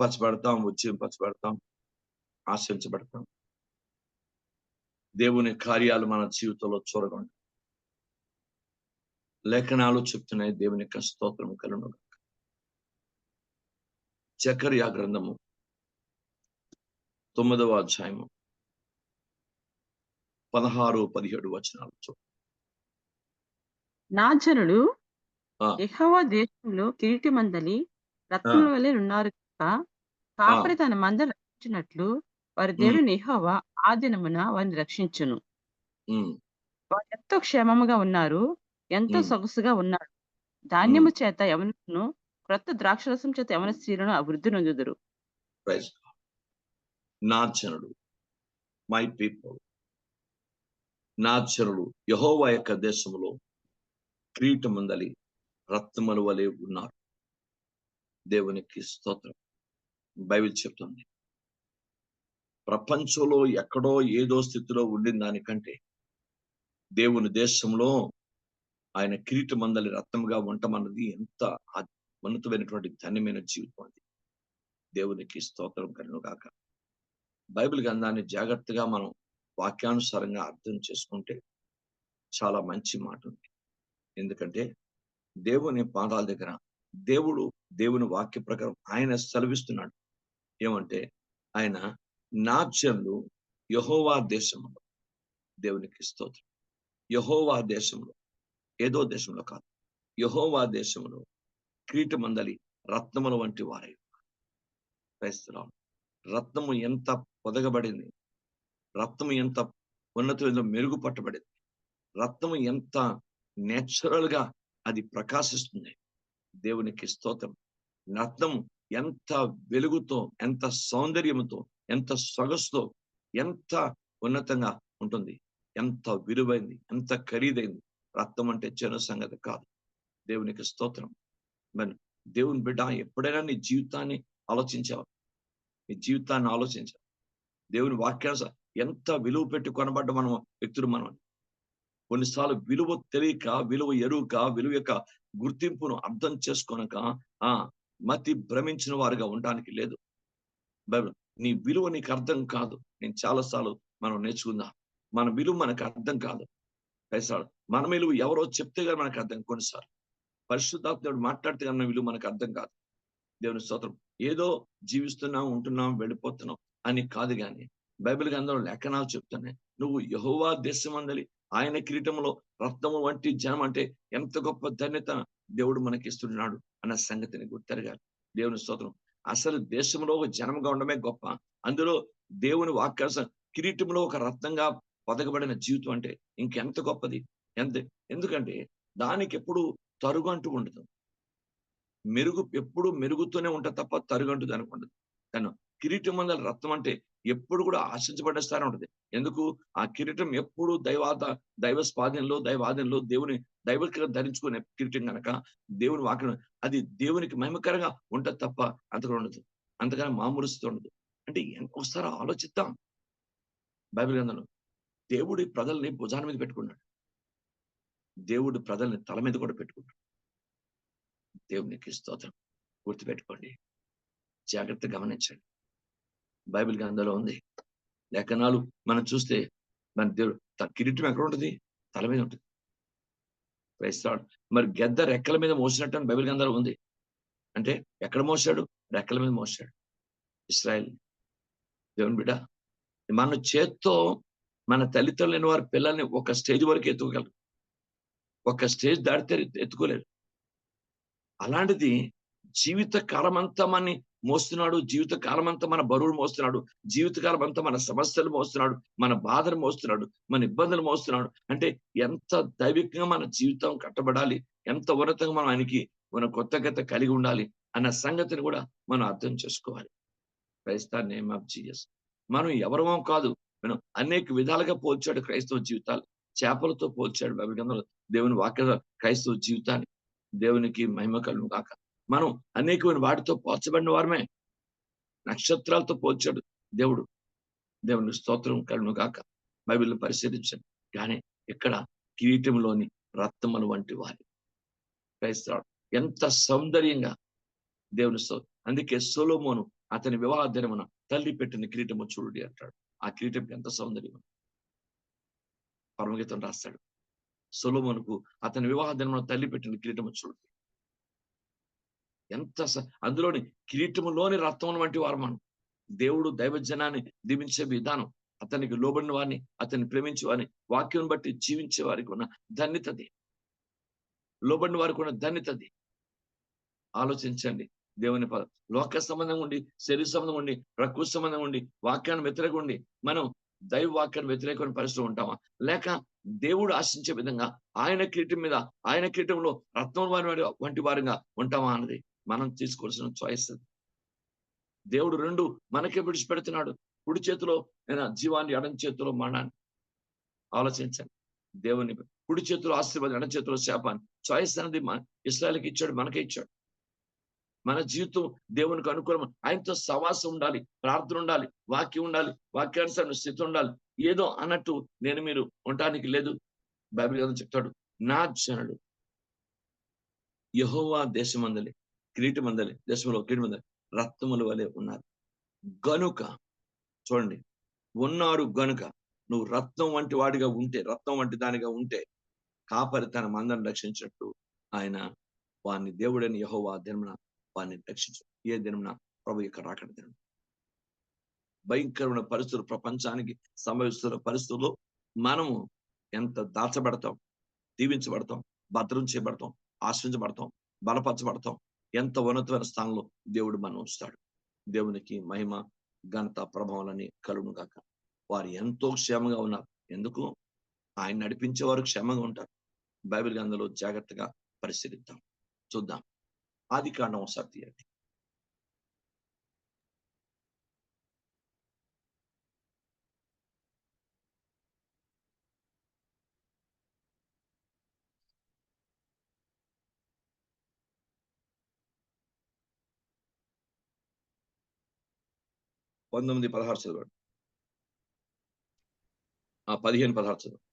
పరచబడతాం ఉచ్చింపరచబడతాం ఆశించబడతాం దేవుని కార్యాలు మన జీవితంలో చూడకుండా లేఖనాలు చెప్తున్నాయి దేవుని యొక్క స్తోత్రం కలను చకర్యా గ్రంథము తొమ్మిదవ అధ్యాయము పదహారు పదిహేడు వచనాలు నా జనులు. యెహోవా దేశంలో కిరీటి మందలి రత్నముల వలె ఉన్నారు. కాపరి తన మంద రక్షించినట్లు వారి దేవుని యెహోవా ఆ దినమున వారిని రక్షించును. వారు ఎంతో క్షేమముగా ఉన్నారు ఎంతో. సొగసుగా ఉన్నారు. ధాన్యము చేత యవనులను క్రొత్త ద్రాక్షరసం చేత యవన స్త్రీలను అభివృద్ధి నొందుదురు. Praise God. నా జనుడు మై పీపుల్ నా జనుడు యహోవా యొక్క దేశంలో క్రీటమందలి రత్నముల వలె ఉన్నారు. దేవునికి స్తోత్రం. బైబిల్ చెప్తుంది. ప్రపంచంలో ఎక్కడో ఏదో స్థితిలో ఉండిన దానికంటే దేవుని దేశంలో ఆయన కిరీటమందలి రత్నముగా ఉండమన్నది ఎంత ఉన్నతమైనటువంటి ధన్యమైన జీవితం అది. దేవునికి స్తోత్రం కలిగిన కాక బైబిల్ గ్రంథాన్ని జాగ్రత్తగా మనం వాక్యానుసారంగా అర్థం చేసుకుంటే చాలా మంచి మాట ఉంది. ఎందుకంటే దేవుని పాదాల దగ్గర దేవుడు దేవుని వాక్య ప్రకారం ఆయన సెలవిస్తున్నాడు. ఏమంటే ఆయన నాట్యంలు యహోవా దేశంలో దేవునికి స్తోత్రం. యహోవా దేశంలో ఏదో దేశంలో కాదు. యహోవా దేశంలో మందలి రత్నముల వంటి వారై క్రైస్తవం రత్నము ఎంత పొదగబడింది రత్నము ఎంత ఉన్నతంలో మెరుగుపట్టబడింది రత్నము ఎంత నేచురల్గా అది ప్రకాశిస్తుంది. దేవునికి స్తోత్రం. రత్నం ఎంత వెలుగుతో ఎంత సౌందర్యముతో ఎంత సొగసుతో ఎంత ఉన్నతంగా ఉంటుంది. ఎంత విలువైంది ఎంత ఖరీదైంది. రక్తం అంటే చిన్న సంగతి కాదు. దేవునికి స్తోత్రం. మరి దేవుని బిడ్డ ఎప్పుడైనా నీ జీవితాన్ని ఆలోచించావు? నీ జీవితాన్ని ఆలోచించావు? దేవుని వాక్యానుసారం ఎంత విలువ పెట్టి కొనబడ్డ మనం వ్యక్తులు మనం కొన్నిసార్లు విలువ తెలియక విలువ ఎరుక విలువ యొక్క గుర్తింపును అర్థం చేసుకోనక ఆ మతి భ్రమించిన వారుగా ఉండడానికి లేదు. బైబిల్ నీ విలువ నీకు అర్థం కాదు. నేను చాలాసార్లు మనం నేర్చుకుందాం. మన విలువ మనకు అర్థం కాదు. పైసాలు మన విలువ ఎవరో చెప్తే కానీ మనకు అర్థం కొన్నిసార్లు పరిశుద్ధాత్ముడు మాట్లాడితే కానీ విలువ మనకు అర్థం కాదు. దేవుని స్తోత్రం ఏదో జీవిస్తున్నాం ఉంటున్నాం వెళ్ళిపోతున్నాం అని కాదు కానీ బైబిల్ గ్రంథంలో లేఖనాలు చెప్తున్నాయి. నువ్వు యహోవా దేశమందలి ఆయన కిరీటంలో రత్నము వంటి జనం అంటే ఎంత గొప్ప ధన్యత దేవుడు మనకి ఇస్తున్నాడు అన్న సంగతిని గుర్తెరగాలి దేవుని స్తోత్రం. అసలు దేశంలో ఒక జనముగా ఉండమే గొప్ప. అందులో దేవుని వాక్యాసం కిరీటంలో ఒక రత్నంగా పొదగబడిన జీవితం అంటే ఇంకెంత గొప్పది? ఎంత? ఎందుకంటే దానికి ఎప్పుడు తరుగు అంటూ ఉండదు. మెరుగు ఎప్పుడు మెరుగుతూనే ఉంటుంది తప్ప తరుగంటూ దానికి ఉండదు. కానీ కిరీటం మందల రత్నం అంటే ఎప్పుడు కూడా ఆశించబడ్డ స్థానం ఉంటుంది. ఎందుకు? ఆ కిరీటం ఎప్పుడు దైవాత దైవ స్వాధీనంలో దైవాధీనంలో దేవుని దైవకంగా ధరించుకునే కిరీటం కనుక దేవుని వాక్యం అది దేవునికి మహిమకరంగా ఉంటుంది తప్ప అంతగా ఉండదు. అంతగానే మామూలుస్తూ ఉండదు. అంటే ఒకసారి ఆలోచిద్దాం. బైబిల్ గ్రంథంలో దేవుడి ప్రజల్ని భుజాన మీద పెట్టుకున్నాడు. దేవుడు ప్రజల్ని తల మీద కూడా పెట్టుకున్నాడు. దేవునికి స్తోత్రం. గుర్తుపెట్టుకోండి. జాగ్రత్త గమనించండి. బైబిల్ గ్రంథంలో ఉంది. లేఖనాలు మనం చూస్తే మన దేవుడు కిరీటం ఎక్కడ ఉంటుంది? తల మీద ఉంటుంది. క్రైస్తవాడు మరి గెద్ద రెక్కల మీద మోసినట్టు అని బైబిల్ గ్రంథాలు ఉంది. అంటే ఎక్కడ మోసాడు రెక్కల మీద మోసాడు ఇస్రాయల్ దేవుని బిడ్డ. మన చేత్తో మన తల్లిదండ్రులైన వారి పిల్లల్ని ఒక స్టేజ్ వరకు ఎత్తుకోగలరు. ఒక స్టేజ్ దాటితే ఎత్తుకోలేరు. అలాంటిది జీవిత కాలం అంతా మనని మోస్తున్నాడు జీవిత కాలం అంతా మన బరువులు మోస్తున్నాడు జీవిత కాలం అంతా మన సమస్యలు మోస్తున్నాడు మన బాధలు మోస్తున్నాడు మన ఇబ్బందులు మోస్తున్నాడు. అంటే ఎంత దైవికంగా మన జీవితం కట్టబడాలి ఎంత ఉన్నతంగా మనం ఆయనకి మన కొత్త గత కలిగి ఉండాలి అన్న సంగతిని కూడా మనం అర్థం చేసుకోవాలి. క్రైస్తవ నేమ్ ఆఫ్ జీఎస్ మనం ఎవరమో కాదు. మనం అనేక విధాలుగా పోల్చాడు క్రైస్తవ జీవితాలు. చేపలతో పోల్చాడు బైబిల్ గ్రంథంలో దేవుని వాక్య క్రైస్తవ జీవితాన్ని. దేవునికి మహిమ కలుగు కాక మనం అనేకమైన వాటితో పోల్చబడిన వారమే. నక్షత్రాలతో పోల్చాడు దేవుడు. దేవుని స్తోత్రం కలుగు కాక బైబిల్ని పరిశీలించండి. కానీ ఇక్కడ కిరీటంలోని రత్నములు వంటి వారి. క్రైస్తవుడు ఎంత సౌందర్యంగా దేవుని స్తోత్రం. అందుకే సోలోమోను అతని వివాహ దినమున తల్లి పెట్టిన కిరీటము చూడండి అంటాడు. ఆ కిరీటం ఎంత సౌందర్యం. పరమగీతం రాస్తాడు. సొలోమోనుకు అతని వివాహ దినమున తల్లి పెట్టిన కిరీటము చూడండి. ఎంత అందులోని కిరీటములోని రత్నం వంటి వారు మనం. దేవుడు దైవజనాన్ని దీవించే విధానం అతనికి లోబడిన వారిని అతన్ని ప్రేమించే వారిని వాక్యం బట్టి జీవించే వారికి ఉన్న ధన్యతది లోబడిన వారికి ఉన్న ధన్యతది ఆలోచించండి. దేవుని పద లోక సంబంధం ఉండి శరీర సంబంధం ఉండి ప్రకృతి సంబంధం ఉండి వాక్యాన్ని వ్యతిరేక ఉండి మనం దైవ వాక్యాన్ని వ్యతిరేకమైన పరిస్థితిలో ఉంటామా? లేక దేవుడు ఆశించే విధంగా ఆయన కీటం మీద ఆయన కీటంలో రత్నం వారి వంటి వారిగా ఉంటామా అన్నది మనం తీసుకోవాల్సిన చాయిస్ అది. దేవుడు రెండు మనకే విడిచిపెడుతున్నాడు. కుడి చేతిలో అయినా జీవాన్ని ఎడం చేతిలో మరణాన్ని. ఆలోచించండి. దేవుని కుడి చేతిలో ఆశీర్వాదం ఎడం చేతిలో శాపాన్ని. చాయిస్ అనేది మన ఇస్రాయల్కి ఇచ్చాడు మనకే ఇచ్చాడు. మన జీవితం దేవునికి అనుకూలం ఆయనతో సవాసం ఉండాలి ప్రార్థన ఉండాలి వాక్యం ఉండాలి వాక్యానుసరణ స్థితి ఉండాలి. ఏదో అన్నట్టు నేను మీరు ఉండటానికి లేదు. బైబిల్ చెప్తాడు నా జనుడు యహోవా దేశమందలి. కిరీటమందలి దేశంలో కిరీటమందలి రత్నముల వలె ఉన్నారు. గనుక చూడండి ఉన్నారు గనుక నువ్వు రత్నం వంటి వాడిగా ఉంటే రత్నం వంటి దానిగా ఉంటే కాపరి తన మందను రక్షించినట్టు ఆయన వారిని దేవుడని యహోవా దినమున వారిని రక్షించు. ఏ దినమున? ప్రభు యొక్క రాకడ దినం భయంకరమైన పరిస్థితులు ప్రపంచానికి సంభవిస్తున్న పరిస్థితుల్లో మనము ఎంత దాచబడతాం దీవించబడతాం భద్రం చేయబడతాం ఆశ్రయించబడతాం బలపరచబడతాం ఎంత ఉన్నతమైన స్థానంలో దేవుడు మనం ఉంచుతాడు. దేవునికి మహిమ ఘనత ప్రభావాలని కలుగును కాక వారు ఎంతో క్షేమంగా ఉన్నారు. ఎందుకు? ఆయన నడిపించే వారు క్షేమంగా ఉంటారు. బైబిల్ గ్రంథంలో జాగ్రత్తగా పరిశీలిద్దాం. చూద్దాం. ఆది కాండం ఒకసారి తీయండి. పంతొమ్మిది పదహారు చదవండి ఆ పదిహేను పదహారు చదవండి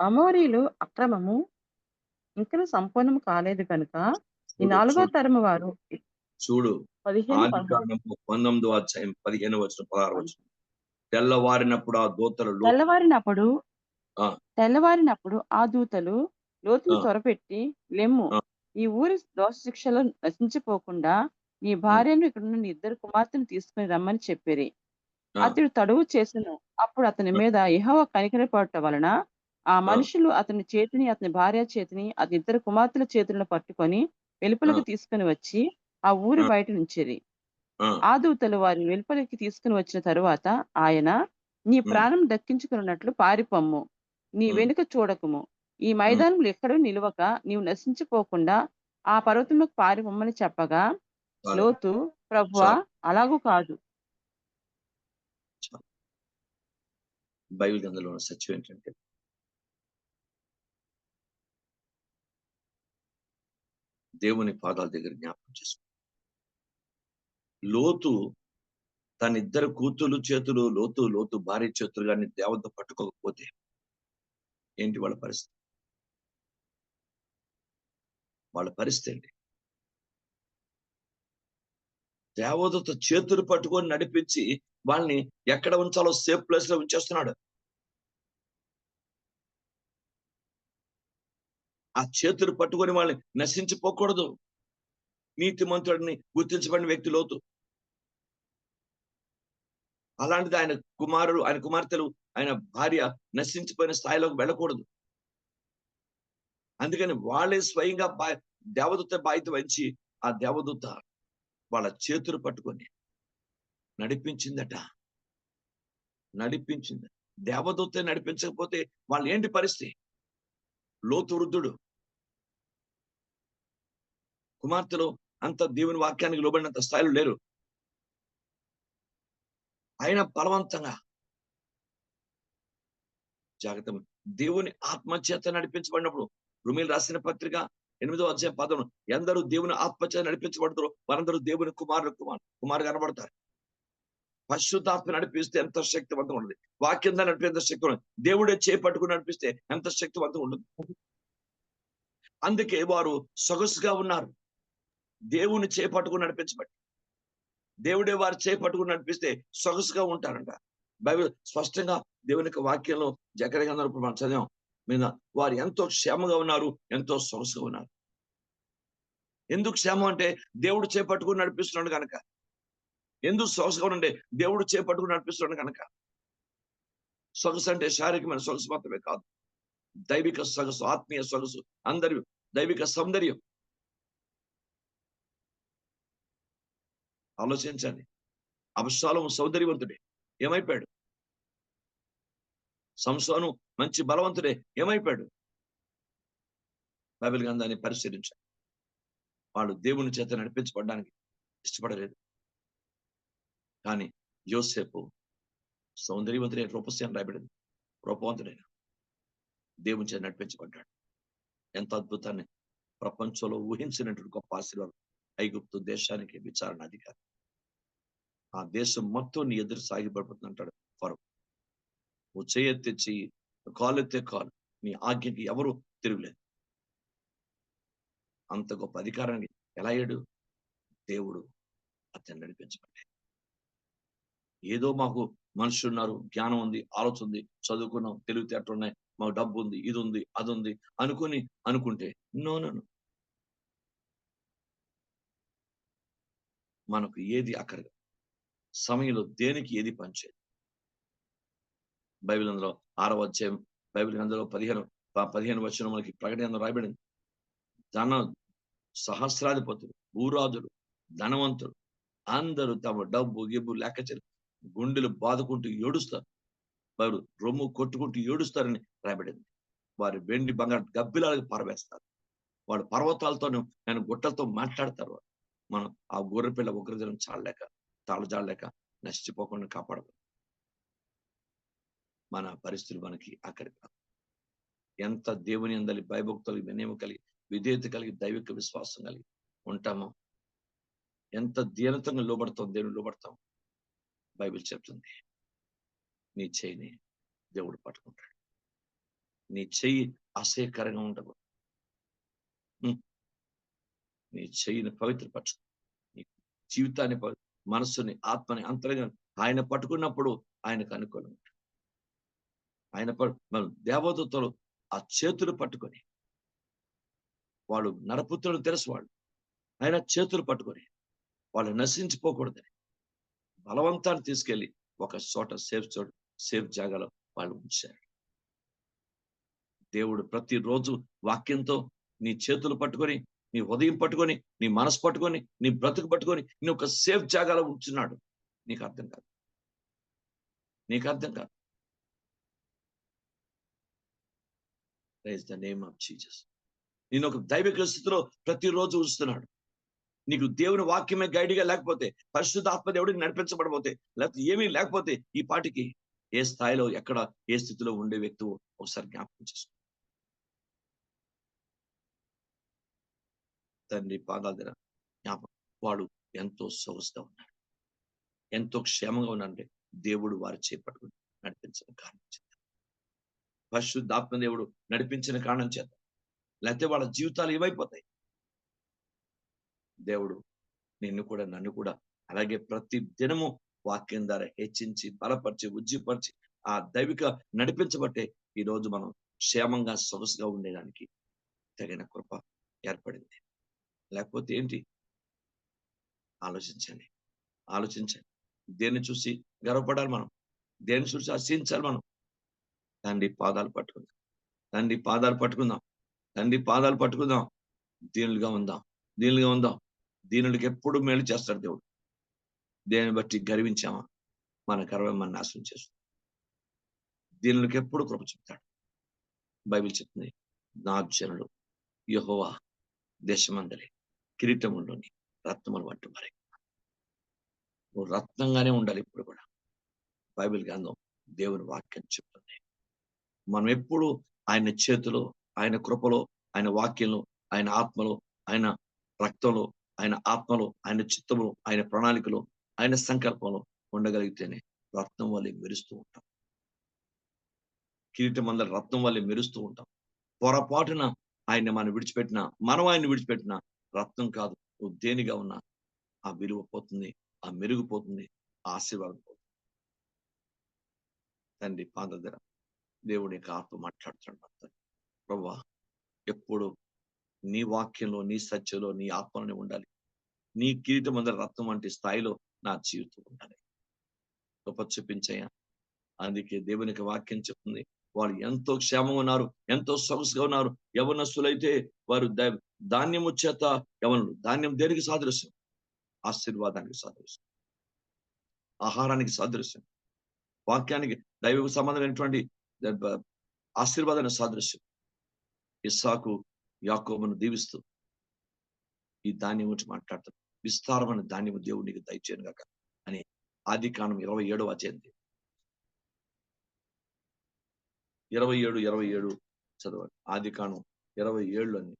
అమోరీలు అక్రమము ఇంకా సంపూర్ణం కాలేదు కనుక ఈ నాలుగో తరము వారు చూడు పంతొమ్మిదో అధ్యాయం పదిహేను వచ్చిన పదహారు వచ్చిన తెల్లవారినప్పుడు ఆ దూతలు తెల్లవారినప్పుడు. తెల్లవారినప్పుడు ఆ దూతలు లోతును ఆ. త్వరపెట్టి లెమ్ము. ఈ ఊరి దోష శిక్షలో నశించిపోకుండా నీ భార్యను ఇక్కడ నుండి ఇద్దరు కుమార్తెను తీసుకుని రమ్మని చెప్పిరి. అతడు తడువు చేసెను అప్పుడు అతని మీద యెహోవా కనికరపడటం వలన ఆ మనుషులు అతని చేతిని అతని భార్య చేతిని అతని ఇద్దరు కుమార్తెల చేతులను పట్టుకొని వెలుపలకు తీసుకుని వచ్చి ఆ ఊరి. బయట నుంచిరి ఆ. దూతలు వారిని వెలుపలికి తీసుకుని వచ్చిన తరువాత ఆయన నీ. ప్రాణం దక్కించుకున్నట్లు పారిపొమ్ము నీ. వెనుక చూడకము ఈ మైదానంలో ఎక్కడూ నిలవక నీవు నశించిపోకుండా ఆ పర్వతంలోకి పారిపొమ్మని చెప్పగా. లోతు ప్రభువా చాలు. అలాగూ కాదు బైబిల్ గ్రంథంలో ఉన్న సత్యం ఏంటంటే దేవుని పాదాల దగ్గర జ్ఞాపకం చేసుకో లోతు తన ఇద్దరు కూతురు చేతులు లోతు లోతు భార్య చేతులు కానీ దేవత పట్టుకోకపోతే ఏంటి వాళ్ళ పరిస్థితి వాళ్ళ పరిస్థితి ఏంటి? దేవదత చేతులు పట్టుకొని నడిపించి వాళ్ళని ఎక్కడ ఉంచాలో సేఫ్ ప్లేస్లో ఉంచేస్తున్నాడు. ఆ చేతులు పట్టుకొని వాళ్ళని నశించిపోకూడదు. నీతిమంతుడిని గుర్తించబడిన వ్యక్తి లోతు. అలాంటిది ఆయన కుమారుడు ఆయన కుమార్తెలు ఆయన భార్య నశించిపోయిన స్థాయిలోకి వెళ్ళకూడదు. అందుకని వాళ్ళే స్వయంగా బా దేవదూత బాధ్యత వహించి ఆ దేవదూత వాళ్ళ చేతులు పట్టుకొని నడిపించిందట. నడిపించింది. దేవదూత నడిపించకపోతే వాళ్ళు ఏంటి పరిస్థితి? లోతు వృద్ధుడు. కుమార్తెలు అంత దేవుని వాక్యానికి లోబడినంత స్థాయిలో లేరు. ఆయన బలవంతంగా జాగ్రత్త దేవుని ఆత్మచేత నడిపించబడినప్పుడు రుమిల్ రాసిన పత్రిక ఎనిమిదో అధ్యాయం పదం ఎందరూ దేవుని ఆత్మచేత నడిపించబడతారో వారందరూ దేవుని కుమారుడు కుమార్ కుమారు కనబడతారు. పరిశుద్ధాత్మ నడిపిస్తే ఎంత శక్తివంతం ఉండదు వాక్యం నడిపి ఎంత శక్తి ఉంటుంది? దేవుడే చేపట్టుకుని నడిపిస్తే ఎంత శక్తివంతం ఉండదు అందుకే వారు సొగసుగా ఉన్నారు. దేవుని చేపట్టుకుని నడిపించబట్టి దేవుడే వారు చేపట్టుకుని నడిపిస్తే సొగసుగా ఉంటారంట. బైబిల్ స్పష్టంగా దేవుని యొక్క వాక్యంలో జకరగా మనం చదివాం. మీద వారు ఎంతో క్షేమంగా ఉన్నారు ఎంతో సొగసుగా ఉన్నారు. ఎందుకు క్షేమం అంటే దేవుడు చేపట్టుకుని నడిపిస్తున్నాడు కనుక ఎందుకు సొగసుగా ఉండే దేవుడు చేపట్టుకుని నడిపిస్తున్నాడు కనుక సొగసు అంటే శారీరకమైన సొగసు మాత్రమే కాదు. దైవిక సొగసు ఆత్మీయ సొగసు అందరి దైవిక సౌందర్యం. ఆలోచించండి. అబశాలం సౌందర్యవంతుడే. ఏమైపోయాడు? సంసోను మంచి బలవంతుడే ఏమైపోయాడు? బైబిల్ గ్రంథాన్ని పరిశీలించాడు వాడు దేవుని చేత నడిపించబడడానికి ఇష్టపడలేదు. కానీ యోసేపు సౌందర్యవంతుడే రూపస్యాన్ని రాయబడింది. రూపవంతుడైన దేవుని చేత నడిపించబడ్డాడు. ఎంత అద్భుతాన్ని ప్రపంచంలో ఊహించినటువంటి గొప్ప ఆశీర్వాదం ఐగుప్తు దేశానికి విచారణ అధికారి. ఆ దేశం మొత్తం నీ ఎదురు సాగిపడిపోతుంది అంటాడు ఫరో. నువ్వు చేయెత్తే చెయ్యి కాలు. ఎత్తే కాలు నీ ఆజ్ఞకి ఎవరు తిరుగులేదు. అంత గొప్ప అధికారాన్ని ఎలా అయ్యాడు దేవుడు అతన్ని నడిపించబడ్డాడు. ఏదో మాకు మనుషులు ఉన్నారు జ్ఞానం ఉంది ఆలోచన ఉంది చదువుకున్నాం తెలివితేటలు ఉన్నాయి మాకు డబ్బు ఉంది ఇది ఉంది అది ఉంది అనుకుని అనుకుంటే నోనను మనకు ఏది అక్కర సమయంలో దేనికి ఏది పనిచేయదు? బైబిల్ అందులో ఆరవ అధ్యాయం బైబిల్ అందులో పదిహేను పదిహేను వచ్చిన మనకి ప్రకటన రాయబడింది. ధన సహస్రాధిపతులు భూరాజులు ధనవంతులు అందరూ తమ డబ్బు గిబ్బు లెక్క గుండెలు బాదుకుంటూ ఏడుస్తారు. వారు రొమ్ము కొట్టుకుంటూ ఏడుస్తారని రాయబడింది. వారి వెండి బంగారు గబ్బిలాలకు పారవేస్తారు. వాడు పర్వతాలతోనే నేను గుట్టలతో మాట్లాడతారు. మనం ఆ గొర్రె పిల్ల ఉగ్రజనం చాలలేక తాళజాడలేక నశించిపోకుండా కాపాడదు మన పరిస్థితులు మనకి అక్కడ ఎంత దేవుని అందలి భయభక్తులు వినయం కలిగి విధేయత కలిగి దైవిక విశ్వాసం కలిగి ఉంటామో ఎంత దీనతంగా లోబడతాం దేవుని లోబడతాం బైబిల్ చెప్తుంది. నీ చేయిని దేవుడు పట్టుకుంటాడు. నీ చెయ్యి అసహ్యకరంగా ఉండదు. నీ చెయ్యిని పవిత్రపరచు. నీ జీవితాన్ని పవి- మనస్సుని ఆత్మని అంతరంగా ఆయన పట్టుకున్నప్పుడు ఆయనకు అనుకూలం ఆయన ప- దేవదూతలు ఆ చేతులు పట్టుకొని వాళ్ళు నరపుత్రుడు తెలుసు వాళ్ళు ఆయన చేతులు పట్టుకొని వాళ్ళు నశించిపోకూడదని బలవంతాన్ని తీసుకెళ్ళి ఒక చోట సేఫ్ చోట సేఫ్ జాగాలో వాళ్ళు ఉంచారు. దేవుడు ప్రతిరోజు వాక్యంతో నీ చేతులు పట్టుకొని నీ ఉదయం పట్టుకొని నీ మనసు పట్టుకొని నీ బ్రతుకు పట్టుకొని నీ ఒక సేఫ్ జాగాలో ఉంచున్నాడు. నీకు అర్థం కాదు. నీకు అర్థం కాదు. Praise the name of Jesus నేను ఒక దైవిక స్థితిలో ప్రతిరోజు ఉంచుతున్నాడు నీకు దేవుని వాక్యమే గైడ్గా లేకపోతే పరిశుద్ధాత్మ దేవుడికి నడిపించబడపోతే లేకపోతే ఏమీ లేకపోతే ఈ పాటికి ఏ స్థాయిలో ఎక్కడ ఏ స్థితిలో ఉండే వ్యక్తి ఒకసారి జ్ఞాపకం చేసుకో. తండ్రి పాదాల దగ్గర జ్ఞాపకం. వాడు ఎంతో సొగసుగా ఉన్నాడు. ఎంతో క్షేమంగా ఉన్నాడంటే దేవుడు వారి చేపట్టుకుని నడిపించడం కారణం పరిశుద్ధాత్మ దేవుడు నడిపించిన కారణం చేత. లేకపోతే వాళ్ళ జీవితాలు ఏవైపోతాయి దేవుడు నిన్ను కూడా నన్ను కూడా అలాగే ప్రతి దినము వాక్యం ద్వారా హెచ్చించి బలపరిచి ఉజ్జిపరిచి ఆ దైవిక నడిపించబట్టే ఈ రోజు మనం క్షేమంగా సొగసుగా ఉండేదానికి తగిన కృప ఏర్పడింది. లేకపోతే ఏంటి? ఆలోచించండి. ఆలోచించండి. దేన్ని చూసి గర్వపడాలి మనం? దేన్ని చూసి ఆశించాలి మనం? తండ్రి పాదాలు పట్టుకుందాం. తండ్రి పాదాలు పట్టుకుందాం. తండ్రి పాదాలు పట్టుకుందాం. దీనులుగా ఉందాం. దీనులుగా ఉందాం. దీనుడికి ఎప్పుడు మేలు చేస్తాడు దేవుడు. దేని బట్టి గర్వించామా? మన గర్వం మన నాశనం చేస్తుంది. దీనులకి ఎప్పుడు కృప చెప్తాడు? బైబిల్ చెప్తుంది నా జనుడు యహోవా దేశమందరి కిరీటములోని రత్నములు వంటి మరి. నువ్వు రత్నంగానే ఉండాలి ఇప్పుడు కూడా. బైబిల్ గ్రంథం దేవుని వాక్యం చెప్తుంది. మనం ఎప్పుడు ఆయన చేతిలో ఆయన కృపలో ఆయన వాక్యంలో ఆయన ఆత్మలో ఆయన రక్తంలో ఆయన ఆత్మలో ఆయన చిత్తంలో ఆయన ప్రణాళికలో ఆయన సంకల్పంలో ఉండగలిగితేనే రత్నం వల్లే మెరుస్తూ ఉంటాం. కిరీటం అందరి రత్నం వల్లే మెరుస్తూ ఉంటాం. పొరపాటున ఆయన మనం విడిచిపెట్టిన మనం ఆయన విడిచిపెట్టిన రత్నం కాదు. నువ్వు దేనిగా ఉన్నా ఆ విలువ పోతుంది ఆ మెరుగు పోతుంది ఆ ఆశీర్వాదం పోతుంది. తండ్రి పాద దేవుడి యొక్క ఆత్మ మాట్లాడుతున్నాడు ప్రభా ఎప్పుడు నీ వాక్యంలో నీ సత్యంలో నీ ఆత్మలోనే ఉండాలి. నీ కిరీటం అందరి రత్నం వంటి స్థాయిలో నా జీవితం ఉండాలి. గొప్ప చూపించయ్యా. అందుకే దేవుని యొక్క వాక్యం చెప్తుంది. వాళ్ళు ఎంతో క్షేమంగా ఉన్నారు ఎంతో సొగసుగా ఉన్నారు. యవనస్తులైతే వారు దా- ధాన్యము చేత యవనులు. ధాన్యం దేనికి సాదృశ్యం? ఆశీర్వాదానికి సాదృశ్యం. ఆహారానికి సాదృశ్యం. వాక్యానికి దైవ సంబంధమైనటువంటి ఆశీర్వాదానికి సాదృశ్యం ఇస్సాకు యాకోబును దీవిస్తూ ఈ ధాన్యం గురించి మాట్లాడతారు విస్తారమైన ధాన్యము దేవుడు నీకు దయచేయను గాక అని ఆది కాండం ఇరవై ఏడవ అధ్యాయం ఇరవై ఏడు ఇరవై ఏడు చదవండి ఆది కాండం ఇరవై ఏళ్ళు అని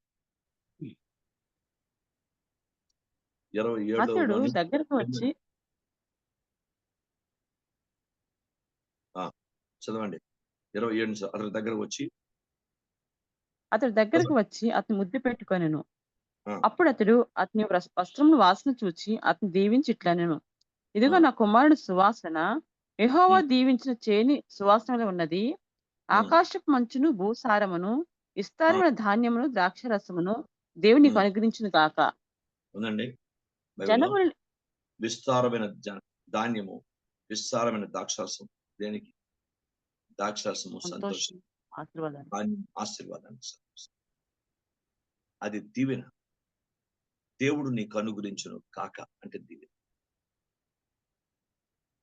ఇరవై ఏడు దగ్గరకు వచ్చి చదవండి ఇరవై ఏడు అతని దగ్గర వచ్చి అతడు దగ్గరకు వచ్చి అతను ముద్దు పెట్టుకొనెను. అప్పుడు అతడు అతని వస్- వస్త్రమును వాసన చూచి అతను దీవించి ఇట్లనెను ఇదిగో ఆ. నా కుమారుడు సువాసన. యెహోవా దీవించిన చేని సువాసనలో ఉన్నది. ఆకాశపు మంచును భూసారమును విస్తారమైన ధాన్యమును ద్రాక్షరసమును దేవుడు నీకు ఉమ్. అనుగ్రహించును గాక. ఉందండి. బైబిల్లో జనములు విస్తారమైన ధాన్యము విస్తారమైన ద్రాక్షారసం దేనికి? ద్రాక్షారసము సంతోషం సంతోషం. అది దీవెన. దేవుడు నీకు అనుగురించును కాక అంటే దీవెన.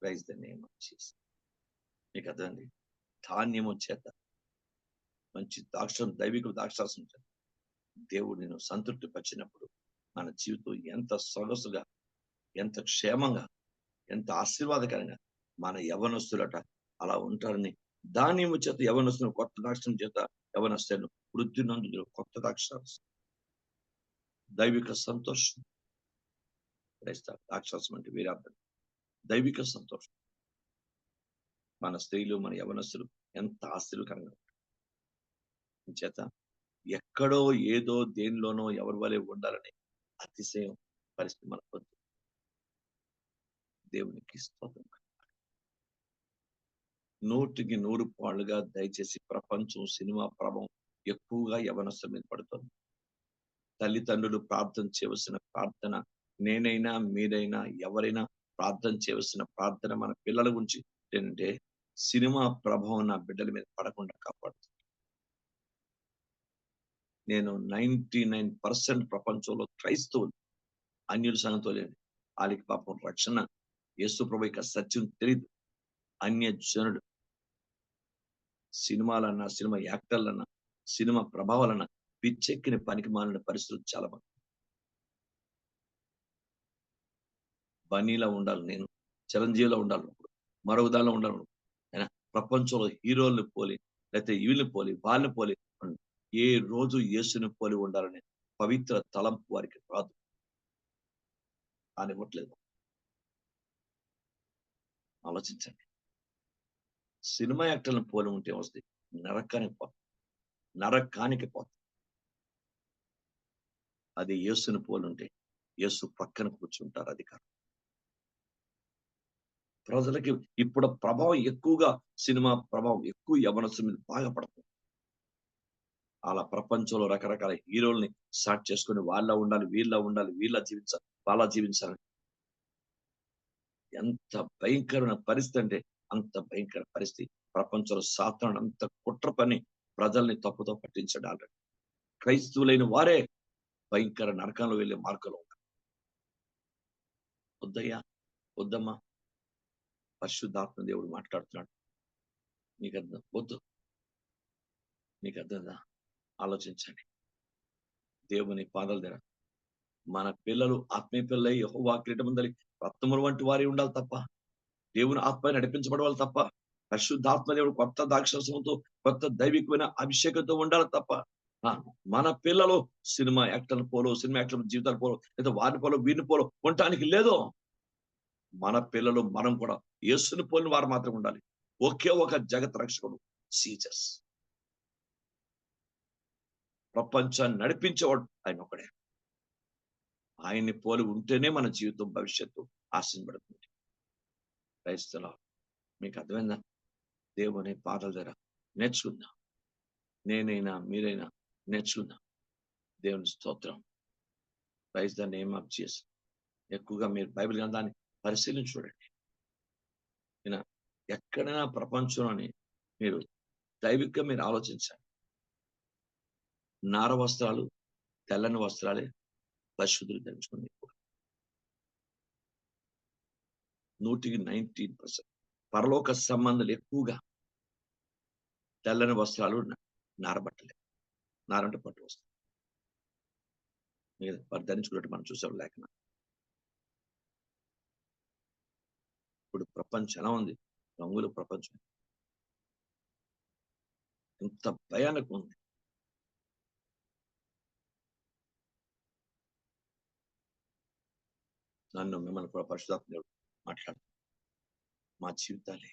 ప్రైజ్ ద నేమ్ మీకు అర్థండి ధాన్యము చేత. మంచి ద్రాక్షం దైవిక ద్రాక్షారసం చేత. దేవుడు నేను సంతృప్తి పరిచినప్పుడు మన జీవితం ఎంత సొగసుగా ఎంత క్షేమంగా ఎంత ఆశీర్వాదకరంగా మన యవనస్తులట అలా ఉంటారని ధాన్యము చేత యవనస్తును కొత్త ద్రాక్షం చేత యవనస్తులను వృద్ధి నందు కొత్త ద్రాక్ష దైవిక సంతోషం. క్రైస్తవ అంటే వేరే అర్థం. దైవిక సంతోషం. మన స్త్రీలు మన యవనస్తులు ఎంత ఆశీర్వకరంగా ఉంటారు చేత ఎక్కడో ఏదో దేనిలోనో ఎవరి వలె ఉండాలని అతిశయం పరిస్థితి మనకు దేవునికి స్తోత్రం. నూటికి నూరు పాళ్ళుగా దయచేసి ప్రపంచం సినిమా ప్రభావం ఎక్కువగా యవనస్తుల మీద పడుతుంది. తల్లిదండ్రులు ప్రార్థన చేయవలసిన ప్రార్థన నేనైనా మీరైనా ఎవరైనా ప్రార్థన చేయవలసిన ప్రార్థన మన పిల్లల గురించి ఏంటంటే సినిమా ప్రభావం నా బిడ్డల మీద పడకుండా కాపాడుతుంది. నేను నైన్టీ నైన్ పర్సెంట్ ప్రపంచంలో క్రైస్తవులు అన్యుల సంగతో లేదు వాళ్ళకి పాపం రక్షణ యేసు ప్రభు యొక్క సత్యం తెలియదు అన్యజనుడు సినిమాలన్నా సినిమా యాక్టర్లన్నా సినిమా ప్రభావాలన్నా పిచ్చెక్కిన పనికి మాలిన పరిస్థితులు చాలా మంది. బనీలా ఉండాలి నేను చిరంజీవిలో ఉండాలి మరో మరొక దానిలో ఉండాలి అయినా ప్రపంచంలో హీరోల్ని పోలి లేకపోతే వీళ్ళని పోలి వాళ్ళని పోలి ఏ రోజు యేసుని పోలి ఉండాలని పవిత్ర తలంపు వారికి రాదు. అనివ్వట్లేదు ఆలోచించండి. సినిమా యాక్టర్లను పోలి ఉంటే వస్తాయి నరకానికి పోతుంది నరకానికి పోతుంది అది యేసుని పోలుంటే ఉంటే యేసు పక్కన కూర్చుంటారు అధికారం ప్రజలకి ఇప్పుడు ప్రభావం ఎక్కువగా సినిమా ప్రభావం ఎక్కువ యవనస్తుల మీద బాగా పడుతుంది. అలా ప్రపంచంలో రకరకాల హీరోల్ని స్టార్ట్ చేసుకొని వాళ్ళ ఉండాలి వీళ్ళ ఉండాలి వీళ్ళ జీవించాలి వాళ్ళ జీవించాలి. ఎంత భయంకరమైన పరిస్థితి అంటే అంత భయంకర పరిస్థితి. ప్రపంచంలో సాధారణ అంత కుట్ర పని ప్రజల్ని తప్పుతో పట్టించడం ఆల్రెడీ క్రైస్తవులైన వారే భయంకర నరకంలో వెళ్ళే మార్గంలో ఉన్నారు. వద్దయ్యా వద్దమ్మా. పరిశుద్ధాత్మ దేవుడు మాట్లాడుతున్నాడు. నీకు అర్థం వద్దు. నీకు అర్థందా? ఆలోచించండి. దేవుని పాదాల దగ్గర. మన పిల్లలు ఆత్మీయ పిల్లలు యహోవా క్రీడ ముందలి రత్నములు వంటి వారి ఉండాలి తప్ప దేవుని ఆత్మ నడిపించబడవాలి తప్ప పరిశుద్ధాత్మ దేవుడు కొత్త దాక్షరసంతో కొత్త దైవికమైన అభిషేకంతో ఉండాలి తప్ప మన పిల్లలు సినిమా యాక్టర్లు పోలో సినిమా యాక్టర్ల జీవితాలు పోలో లేదా వారిని పోలో వీరిని పోలో ఉండటానికి లేదు. మన పిల్లలు మనం కూడా యేసుని పోలిన వారు మాత్రం ఉండాలి. ఒకే ఒక జగత్ రక్షకుడు సీజస్ ప్రపంచాన్ని నడిపించేవాడు ఆయన ఒకడే ఆయన్ని పోలి ఉంటేనే మన జీవితం భవిష్యత్తు ఆశించబడుతుంది క్రైస్తల మీకు అర్థమైందా? దేవుని పాటల దగ్గర నేర్చుకుందాం. నేనైనా మీరైనా నేర్చుకుందాం. దేవుని స్తోత్రం. Praise the name of Jesus ఎక్కువగా మీరు బైబిల్ గ్రంథాన్ని పరిశీలించి చూడండి. ఈయన ఎక్కడైనా ప్రపంచంలోని మీరు దైవికంగా మీరు ఆలోచించండి నార వస్త్రాలు తెల్లని వస్త్రాలే పరిశుద్ధులు ధరించుకుంది. నూటికి నైన్టీన్ పర్సెంట్. పరలోక సంబంధాలు ఎక్కువగా తెల్లని వస్త్రాలు నారబట్టలే నారంటే పట్టు వస్త్రం. వారు ధరించుకున్నట్టు మనం చూసాం లేఖన ఇప్పుడు ప్రపంచం ఎలా ఉంది? రంగుల ప్రపంచం. ఎంత భయానకం ఉంది. నన్ను మిమ్మల్ని కూడా పరిశుధాత్మ దేవుడు మాట్లాడు. మా జీవితాలే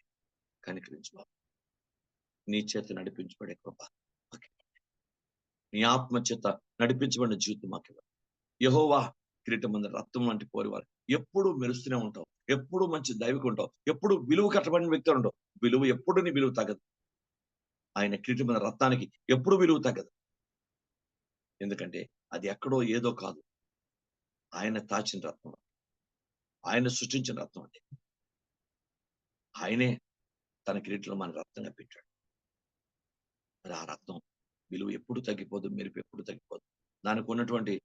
కనికరించు బాబు నీ చేత నడిపించబడే కృప నీ ఆత్మ చేత నడిపించబడిన జీవితం మాకు యహోవా కిరీటం మంది రక్తం వంటి కోరివారు. ఎప్పుడు మెరుస్తూనే ఉంటావు. ఎప్పుడు మంచి దైవిక ఉంటావు. ఎప్పుడు విలువ కట్టబడిన వ్యక్తి ఉండవు. విలువ ఎప్పుడు నీ విలువ తగ్గదు. ఆయన కిరీటం మీద రత్నానికి ఎప్పుడు విలువ తగ్గదు. ఎందుకంటే అది ఎక్కడో ఏదో కాదు. ఆయన తాచిన రత్నం ఆయన సృష్టించిన రత్నం అది. ఆయనే తన కిరీటంలో మన రత్నంగా పెట్టాడు. మరి ఆ రత్నం విలువ ఎప్పుడు తగ్గిపోదు మెరుపు ఎప్పుడు తగ్గిపోదు. దానికి ఉన్నటువంటి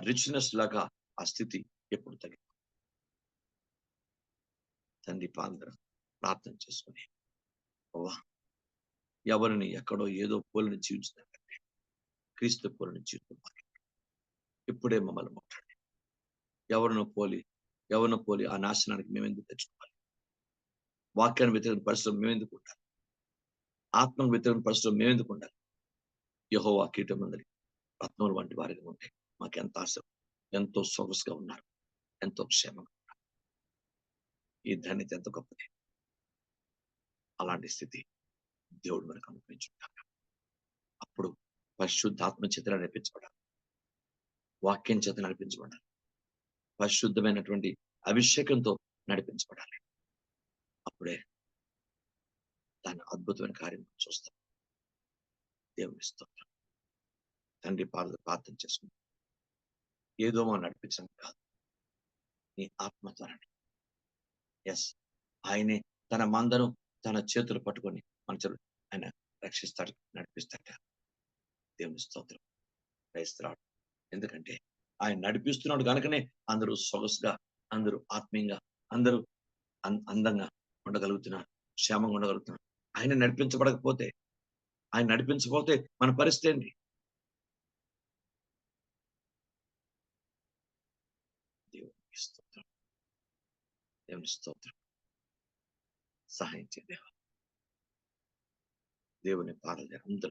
రిచ్నెస్ లాగా ఆ స్థితి ఎప్పుడు తగ్గిపోదు తండ్రి పాంద్ర ప్రార్థన చేసుకుని అవ్వా ఎవరిని ఎక్కడో ఏదో పోలిని జీవించిందంటే క్రీస్తు పోలిని జీవితం మాట్లాడు. ఇప్పుడే మమ్మల్ని మాట్లాడి ఎవరినో పోలి ఎవరిన పోలి ఆ నాశనానికి మేము ఎందుకు తెచ్చుకోవాలి? వాక్యాన్ని వ్యతిరేక పరిస్థితులు మేము ఎందుకు ఉండాలి? ఆత్మకు వ్యతిరేక పరిస్థితులు మేము ఎందుకు ఉండాలి? యహో ఆ కీటం మందరి రత్నములు వంటి వారిగా ఉంటే మాకు ఎంత ఆశ ఎంతో సొగసుగా ఉన్నారు ఎంతో క్షేమంగా ఉన్నారు. ఈ ధన్యత ఎంత గొప్పది. అలాంటి స్థితి దేవుడు మనకు అనుగ్రహించుంటాడు అప్పుడు పరిశుద్ధాత్మ చేత నడిపించబడాలి. వాక్యం చేత నడిపించబడాలి. పరిశుద్ధమైనటువంటి అభిషేకంతో నడిపించబడాలి. అప్పుడే దాని అద్భుతమైన కార్యం చూస్తాం. దేవుని స్తోత్రం. తండ్రి పాద ప్రార్థన చేసుకుంటాం ఏదో మనం నడిపించడం కాదు. నీ ఆత్మ త్వరని. ఎస్ ఆయనే తన మందను తన చేతులు పట్టుకొని మనుషులు ఆయన రక్షిస్తాడు నడిపిస్తాడు. దేవుని స్తోత్రం. క్రైస్తరాడు ఎందుకంటే ఆయన నడిపిస్తున్నాడు కనుకనే అందరూ సొగసుగా అందరూ ఆత్మీయంగా అందరూ అందంగా ఉండగలుగుతున్నారు క్షేమంగా ఉండగలుగుతున్నారు. ఆయన నడిపించబడకపోతే ఆయన నడిపించకపోతే మన పరిస్థితి ఏంటి? దేవునికి స్తోత్రం. దేవుని స్తోత్రం. సహాయం చేయ దేవుని పాదలు అందరూ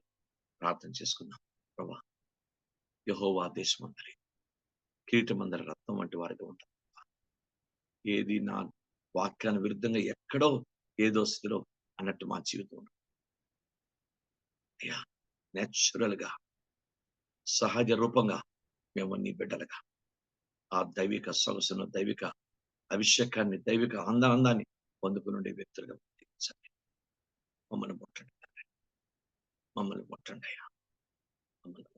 ప్రార్థన చేసుకుందాం. ప్రభా యహోవా దేశమందరి కిరీటమందర రత్నం వంటి వారిగా ఉంటారు. ఏది నా వాక్యాన్ని విరుద్ధంగా ఎక్కడో ఏదో స్థితిలో అన్నట్టు మా జీవితం అయ్యా నేచురల్గా సహజ రూపంగా మేము నీ బిడ్డలుగా. ఆ దైవిక సొగసును దైవిక అభిషేకాన్ని దైవిక అంద అందాన్ని పొందుకునే వ్యక్తులుగా జీవించండి మమ్మల్ని ముట్టండి. మమ్మల్ని ముట్టండి అయ్యా. మమ్మల్ని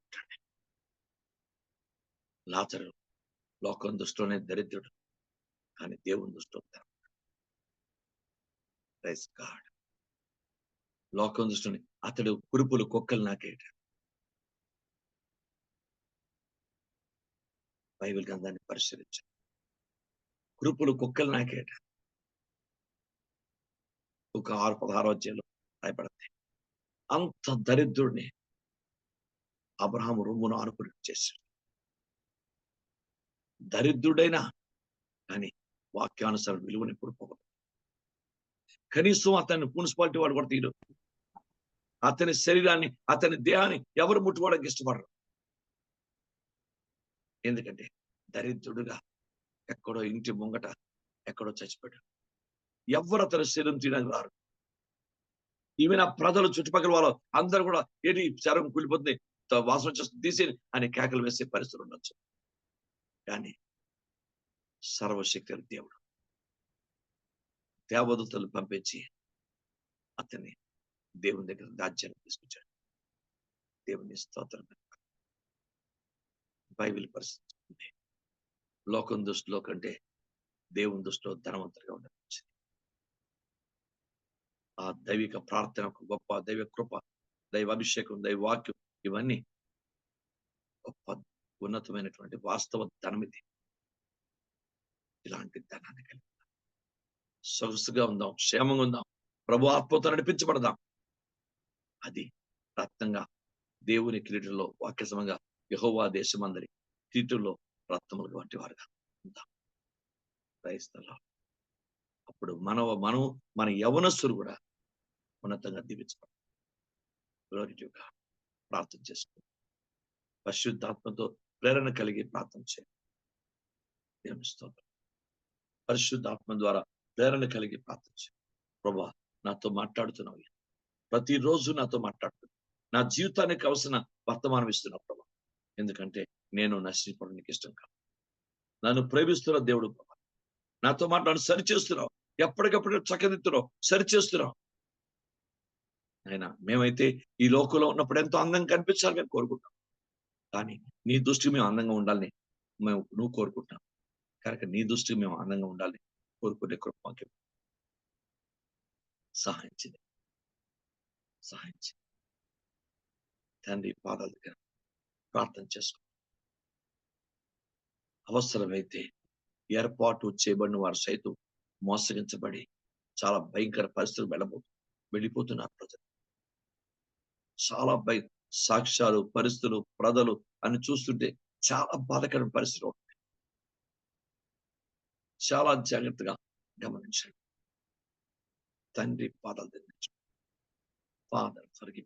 లాతరు లోకం దృష్టిలోనే దరిద్రుడు. కానీ దేవుని దృష్టిలో ధనవంతుడు. లోకం దృష్టిని అతడు కురుపులు కుక్కలు నాకేట. బైబిల్ గ్రంథాన్ని పరిశీలించాడు కురుపులు కుక్కలు నాకేట. ఒక ఆరు పదహారు అధ్యాయంలో రాయబడతాయి అంత దరిద్రుడిని అబ్రహాం రొమ్మును ఆనుకుని చేశాడు దరిద్రుడైనా కానీ వాక్యానుసారం విలువని ఎప్పుడు పోగొట్టు కనీసం అతన్ని మున్సిపాలిటీ వాడు కూడా తీయడం. అతని శరీరాన్ని అతని దేహాన్ని ఎవరు ముట్టుకోవడానికి ఇష్టపడరు. ఎందుకంటే దరిద్రుడుగా ఎక్కడో ఇంటి ముంగట ఎక్కడో చచ్చిపోయాడు. ఎవరు అతని శరీరం తీయడానికి రారు. నా ప్రజలు చుట్టుపక్కల వాళ్ళు అందరూ కూడా ఏంటి శరం కూలిపోతుంది వాసన వచ్చేస్తుంది తీసి అని కేకలు వేసే పరిస్థితులు ఉండొచ్చు. కానీ సర్వశక్తి దేవుడు. దేవదూతలు పంపించి అతన్ని దేవుని దగ్గర రాజ్యాన్ని తీసుకొచ్చాడు. దేవుని స్తోత్రం. బైబిల్ పరిస్థితి లోకం దృష్టిలో కంటే దేవుని దృష్టిలో ధనవంతుడిగా ఉండవచ్చు ఆ దైవిక ప్రార్థన గొప్ప దైవ కృప దైవ అభిషేకం దైవ వాక్యం ఇవన్నీ గొప్ప ఉన్నతమైనటువంటి వాస్తవ ధనం ఇది. ఇలాంటి ధనాన్ని కలిగి సొగసుగా ఉందాం క్షేమంగా ఉందాం ప్రభు ఆత్మతో నడిపించబడదాం. అది రత్నంగా దేవుని కిరీటంలో వాక్యసమంగా యహోవా దేశమందరి కిరీటంలో రత్నములు వంటి వారుగా ఉందాం. క్రైస్తలో అప్పుడు మనవ మనం మన యవనస్సులు కూడా ఉన్నతంగా దీవించబడతాం ప్రార్థన చేసుకో పరిశుద్ధాత్మతో ప్రేరణ కలిగి ప్రార్థన చేయండి. దేవుని పరిశుద్ధాత్మ ద్వారా ప్రేరణ కలిగి ప్రార్థన చేయండి. ప్రభా నాతో మాట్లాడుతున్నావు. ప్రతిరోజు నాతో మాట్లాడుతున్నావు. నా జీవితానికి కావలసిన వర్తమానం ఇస్తున్నావు ప్రభా. ఎందుకంటే నేను నశించడం నీకు ఇష్టం కాదు. నన్ను ప్రేమిస్తున్న దేవుడు ప్రభా. నాతో మాట్లాడు సరి చేస్తున్నావు ఎప్పటికప్పుడు చక్కదిత్తున్నావు సరి ఆయన అయినా మేమైతే ఈ లోకంలో ఉన్నప్పుడు ఎంతో అందంగా కనిపించాలి మేము కోరుకుంటాం కానీ నీ దృష్టికి మేము అందంగా ఉండాలని మేము నువ్వు కోరుకుంటున్నాం కనుక నీ దృష్టికి మేము అందంగా ఉండాలని కోరుకునే కృప సహాయించింది సహాయించింది తండ్రి పాదాల దగ్గర ప్రార్థన చేసుకో అవసరమైతే ఏర్పాటు చేయబడిన వారు సైతం మోసగించబడి చాలా భయంకర పరిస్థితులు వెళ్ళబో వెళ్ళిపోతున్నారు ప్రజలు. చాలా భయ సాక్ష్యాలు పరిస్థితులు ప్రజలు అని చూస్తుంటే చాలా బాధకరమైన పరిస్థితులు చాలా జాగ్రత్తగా గమనించండి. తండ్రి పాదాలు దండించు ఫాదర్ ఫర్గి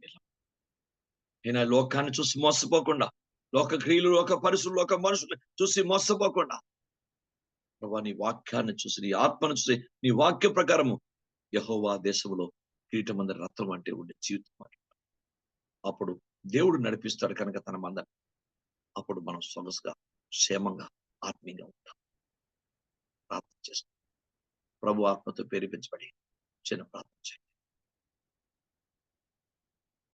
నేను లోకాన్ని చూసి మోసపోకుండా లోక క్రియలు లోక పరిస్థితులు లోక మనుషులు చూసి మోసపోకుండా ప్రభా నీ వాక్యాన్ని చూసి నీ ఆత్మను చూసి నీ వాక్య ప్రకారము యహోవా దేశంలో కిరీటం అందరి రత్నం అంటే ఉండే జీవితం అప్పుడు దేవుడు నడిపిస్తాడు కనుక తన మంద. అప్పుడు మనం సొగసుగా క్షేమంగా ఆత్మీయంగా ఉంటాం. ప్రార్థన చేస్తాం. ప్రభు ఆత్మతో ప్రేరేపించబడి చిన్న ప్రార్థన చేయండి.